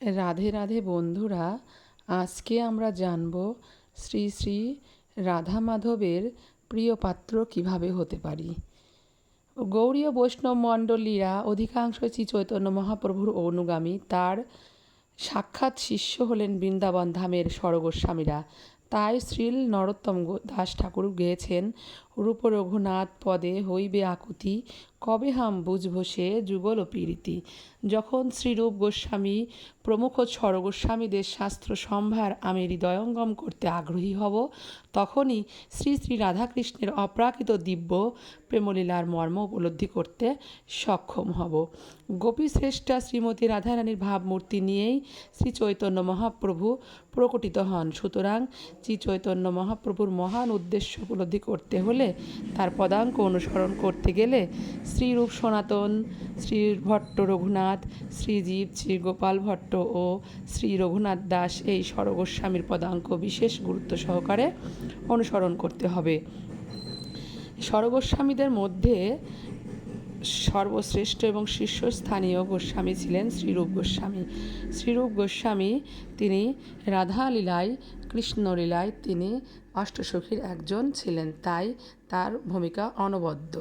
রাধে রাধে বন্ধুরা, আজকে আমরা জানব শ্রী শ্রী রাধা মাধবের প্রিয় পাত্র কীভাবে হতে পারি। গৌরীয় বৈষ্ণব মণ্ডলীরা অধিকাংশ শ্রী চৈতন্য মহাপ্রভুর অনুগামী। তার সাক্ষাৎ শিষ্য হলেন বৃন্দাবন ধামের স্বরগোস্বামীরা। তাই শ্রীল নরোত্তম দাস ঠাকুর গেয়েছেন রূপ রঘুনাথ পদে হইবে আকুতি, কবে হাম বুঝব সে যুগল পীড়িতি যখন শ্রীরূপ গোস্বামী, প্রমুখ স্বরগোস্বামীদের শাস্ত্র সম্ভার আমি হৃদয়ঙ্গম করতে আগ্রহী হব, তখনই শ্রী শ্রী রাধাকৃষ্ণের অপ্রাকৃত দিব্য প্রেমলীলার মর্ম উপলব্ধি করতে সক্ষম হব। গোপী শ্রেষ্ঠা শ্রীমতী রাধারানীর ভাবমূর্তি নিয়েই শ্রী চৈতন্য মহাপ্রভু প্রকটিত হন। সুতরাং শ্রী চৈতন্য মহাপ্রভুর মহান উদ্দেশ্য উপলব্ধি করতে হলে তার পদাঙ্ক অনুসরণ করতে গেলে শ্রীরূপ সনাতন, শ্রী ভট্ট রঘুনাথ শ্রীজীব শ্রী গোপাল ভট্ট ও শ্রী রঘুনাথ দাস এই স্বরগোস্বামীর পদাঙ্ক বিশেষ গুরুত্ব সহকারে অনুসরণ করতে হবে। স্বরগোস্বামীদের মধ্যে সর্বশ্রেষ্ঠ এবং শীর্ষস্থানীয় গোস্বামী ছিলেন শ্রীরূপ গোস্বামী। শ্রীরূপ গোস্বামী তিনি রাধালীলায় কৃষ্ণলীলায় তিনি অষ্টসখীর একজন ছিলেন তাই তার ভূমিকা অনবদ্য।